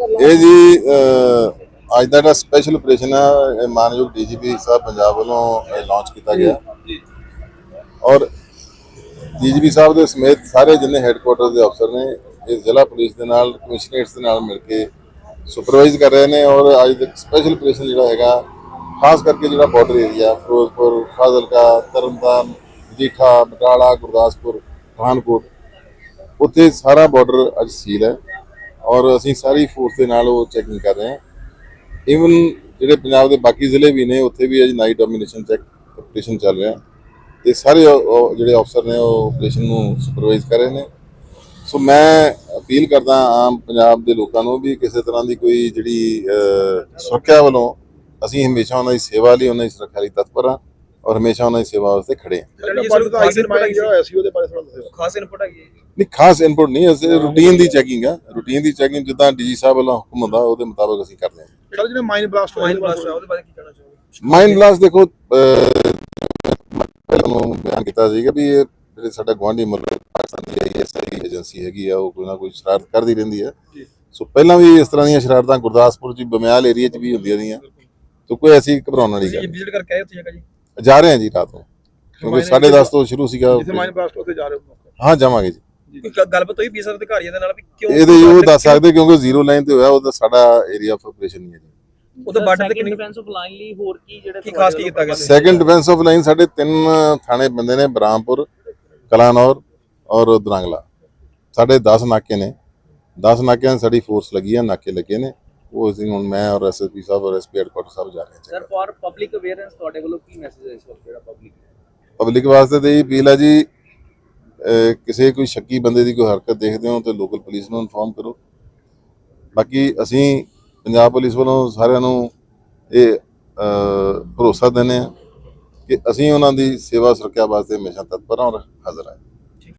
ਇਹ ਜੀ ਅੱਜ ਦਾ ਜਿਹੜਾ ਸਪੈਸ਼ਲ ਆਪਰੇਸ਼ਨ ਹੈ ਇਹ ਮਾਨਯੋਗ ਡੀਜੀਪੀ ਸਾਹਿਬ ਪੰਜਾਬ ਵੱਲੋਂ ਲਾਂਚ ਕੀਤਾ ਗਿਆ। ਔਰ ਡੀਜੀਪੀ ਸਾਹਿਬ ਦੇ ਸਮੇਤ ਸਾਰੇ ਜਿੰਨੇ ਹੈੱਡਕੁਆਟਰ ਦੇ ਅਫਸਰ ਨੇ, ਇਹ ਜ਼ਿਲ੍ਹਾ ਪੁਲਿਸ ਦੇ ਨਾਲ ਕਮਿਸ਼ਨਰੇਟਸ ਦੇ ਨਾਲ ਮਿਲ ਕੇ ਸੁਪਰਵਾਈਜ਼ ਕਰ ਰਹੇ ਨੇ ਔਰ ਅੱਜ ਦਾ ਸਪੈਸ਼ਲ ਆਪਰੇਸ਼ਨ ਜਿਹੜਾ ਹੈਗਾ, ਖਾਸ ਕਰਕੇ ਜਿਹੜਾ ਬਾਰਡਰ ਏਰੀਆ ਫਿਰੋਜ਼ਪੁਰ, ਫਾਜ਼ਿਲਕਾ, ਤਰਨਤਾਰਨ ਜੀਠਾ ਬਟਾਲਾ, ਗੁਰਦਾਸਪੁਰ, ਪਠਾਨਕੋਟ, ਉੱਥੇ ਸਾਰਾ ਬਾਰਡਰ ਅੱਜ ਸੀਲ ਹੈ। ਔਰ ਅਸੀਂ ਸਾਰੀ ਫੋਰਸ ਦੇ ਨਾਲ ਉਹ ਚੈਕਿੰਗ ਕਰ ਰਹੇ ਹਾਂ। ਇਵਨ ਜਿਹੜੇ ਪੰਜਾਬ ਦੇ ਬਾਕੀ ਜ਼ਿਲ੍ਹੇ ਵੀ ਨੇ, ਉੱਥੇ ਵੀ ਅੱਜ ਨਾਈਟ ਡੋਮੀਨੇਸ਼ਨ ਚੈੱਕ ਆਪਰੇਸ਼ਨ ਚੱਲ ਰਿਹਾ। ਤੇ ਸਾਰੇ ਜਿਹੜੇ ਅਫਸਰ ਨੇ, ਉਹ ਆਪਰੇਸ਼ਨ ਨੂੰ ਸੁਪਰਵਾਈਜ਼ ਕਰ ਰਹੇ ਨੇ। ਸੋ ਮੈਂ ਅਪੀਲ ਕਰਦਾ ਆਮ ਪੰਜਾਬ ਦੇ ਲੋਕਾਂ ਨੂੰ ਵੀ ਕਿਸੇ ਤਰ੍ਹਾਂ ਦੀ ਕੋਈ ਜਿਹੜੀ ਸੁਰੱਖਿਆ ਵੱਲੋਂ ਅਸੀਂ ਹਮੇਸ਼ਾ ਉਹਨਾਂ ਦੀ ਸੇਵਾ ਲਈ, ਉਹਨਾਂ ਦੀ ਸੁਰੱਖਿਆ ਲਈ ਤਤਪਰ ਹਾਂ ਔਰ ਹਮੇਸ਼ਾ ਉਹਨਾਂ ਦੀ ਸੇਵਾ ਵਾਸਤੇ ਖੜੇ ਹਾਂ। ਜਿਹੜਾ ਪੰਡਤ ਦਾ ਸੀ ਉਹਦੇ ਬਾਰੇ ਥੋੜਾ ਦੱਸਿਓ ਖਾਸ ਇਨਪੁਟ ਹੈਗੀ ਹੈ ਨਹੀਂ ਖਾਸ ਇਨਪੁਟ ਨਹੀਂ ਅਸੀਂ ਰੂਟੀਨ ਦੀ ਚੈਕਿੰਗ ਆ। ਰੂਟੀਨ ਦੀ ਚੈਕਿੰਗ ਜਿੱਦਾਂ ਡੀਜੀ ਸਾਹਿਬ ਵੱਲੋਂ ਹੁਕਮ ਹੁੰਦਾ ਉਹਦੇ ਮੁਤਾਬਕ ਅਸੀਂ ਕਰਦੇ ਹਾਂ। ਜਿਹੜਾ ਜਿਹੜਾ ਮਾਈਂਡ ਬਲਾਸਟ ਬਲਾਸਟ ਉਹਦੇ ਬਾਰੇ ਕੀ ਕਹਿਣਾ ਚਾਹੋਗੇ? ਮਾਈਂਡ ਬਲਾਸਟ ਦੇਖੋ ਨੂੰ ਬਿਆਨ ਕੀਤਾ ਸੀਗਾ ਵੀ ਇਹ ਜਿਹੜੇ ਸਾਡਾ ਗੁਆਂਢੀ ਮੁਲਕ ਪਾਕਿਸਤਾਨ ਦੀ ਆਈਐਸਆਈ ਏਜੰਸੀ ਹੈਗੀ ਆ ਉਹ ਕੋਈ ਨਾ ਕੋਈ ਸ਼ਰਾਰਤ ਕਰਦੀ ਰਹਿੰਦੀ ਜੀ। ਸੋ ਪਹਿਲਾਂ ਵੀ ਇਸ ਤਰ੍ਹਾਂ ਦੀਆਂ ਸ਼ਰਾਰਤਾਂ ਗੁਰਦਾਸਪੁਰ ਚ ਬਮਿਆਲ ਏਰੀਆ ਚ ਵੀ ਹੁੰਦੀਆਂ ਦੀਆਂ ਸੋ ਕੋਈ ਅਸੀਂ ਘਬਰਾਉਣ ਵਾਲੀ ਗੱਲ ਵਿਜ਼ਿਟ ਕਰਕੇ ਆਏ ਉੱਥੇ ਜਗ੍ਹਾ ਜੀ। ਜਾ ਰਹੇ ਹਾਂ ਜੀ ਰਾਤ ਨੂੰ। ਕਿਉਂਕਿ 10:30 ਤੋਂ ਸ਼ੁਰੂ ਸੀਗਾ ਜਿੱਥੇ ਮਾਈਂਡ ਬਲਾਸਟ ਉੱਥੇ ਜਾ ਰਹੇ ਹੋ। ਹਾਂ ਜਾਵਾਂਗੇ ਜੀ। ਕੋਈ ਗ- ਗੱਲਬਾਤ ਹੋਈ ਬੀਐਸਐਫ ਅਧਿਕਾਰੀਆਂ ਦੇ ਨਾਲ ਵੀ ਕਿਉਂ ਇਹਦੇ ਉਹ ਦੱਸ ਸਕਦੇ ਕਿਉਂਕਿ ਜ਼ੀਰੋ ਲਾਈਨ ਤੇ ਹੋਇਆ ਉਹਦਾ ਸਾਡਾ ਏਰੀਆ ਆਫ ਆਪਰੇਸ਼ਨ ਨਹੀਂ ਹੈ ਜੀ। ਉਹਦੇ ਬਾਰਡਰ ਤੇ ਕਿੰਨੀ ਡਿਫੈਂਸ ਆਫ ਲਾਈਨ ਲਈ ਹੋਰ ਕੀ ਜਿਹੜੇ ਕੀ ਖਾਸ ਕੀ ਕੀਤਾ ਗਿਆ ਸੈਕੰਡ ਡਿਫੈਂਸ ਆਫ ਲਾਈਨ ਸਾਡੇ ਤਿੰਨ ਥਾਣੇ ਬੰਦੇ ਨੇ ਬਰਾਮਪੁਰ ਕਲਾਨੌਰ ਔਰ ਦਰਾਂਗਲਾ। ਸਾਡੇ 10 ਨਾਕੇ ਨੇ। 10 ਨਾਕਿਆਂ 'ਤੇ ਸਾਡੀ ਫੋਰਸ ਲੱਗੀ ਹੈ ਨਾਕੇ ਲੱਗੇ ਨੇ। ਉਹ ਅਸੀਂ ਹੁਣ ਮੈਂ ਔਰ ਐਸਐਸਪੀ ਸਾਹਿਬ ਔਰ ਐਸਪੀ ਹੈਡਕੁਆਟਰ ਸਾਹਿਬ ਜਾ ਰਹੇ ਹਾਂ ਸਰ ਫॉर ਪਬਲਿਕ ਅਵੇਅਰੈਂਸ ਤੁਹਾਡੇ ਵੱਲੋਂ ਕੀ ਮੈਸੇਜ ਹੈ ਇਸ ਵਕਤ ਜਿਹੜਾ ਪਬਲਿਕ ਪਬਲਿਕ ਵਾਸਤੇ ਤੇ ਇਹ ਅਪੀਲ ਹੈ ਜੀ ਕਿਸੇ ਕੋਈ ਸ਼ੱਕੀ ਬੰਦੇ ਦੀ ਕੋਈ ਹਰਕਤ ਦੇਖਦੇ ਹੋ ਤਾਂ ਲੋਕਲ ਪੁਲਿਸ ਨੂੰ ਇਨਫੋਰਮ ਕਰੋ। ਬਾਕੀ ਅਸੀਂ ਪੰਜਾਬ ਪੁਲਿਸ ਵੱਲੋਂ ਸਾਰਿਆਂ ਨੂੰ ਇਹ ਭਰੋਸਾ ਦਿੰਦੇ ਹਾਂ ਕਿ ਅਸੀਂ ਉਹਨਾਂ ਦੀ ਸੇਵਾ ਸੁਰੱਖਿਆ ਵਾਸਤੇ ਹਮੇਸ਼ਾ ਤਤਪਰ ਹਾਂ ਔਰ ਹਾਜ਼ਰ ਹਾਂ।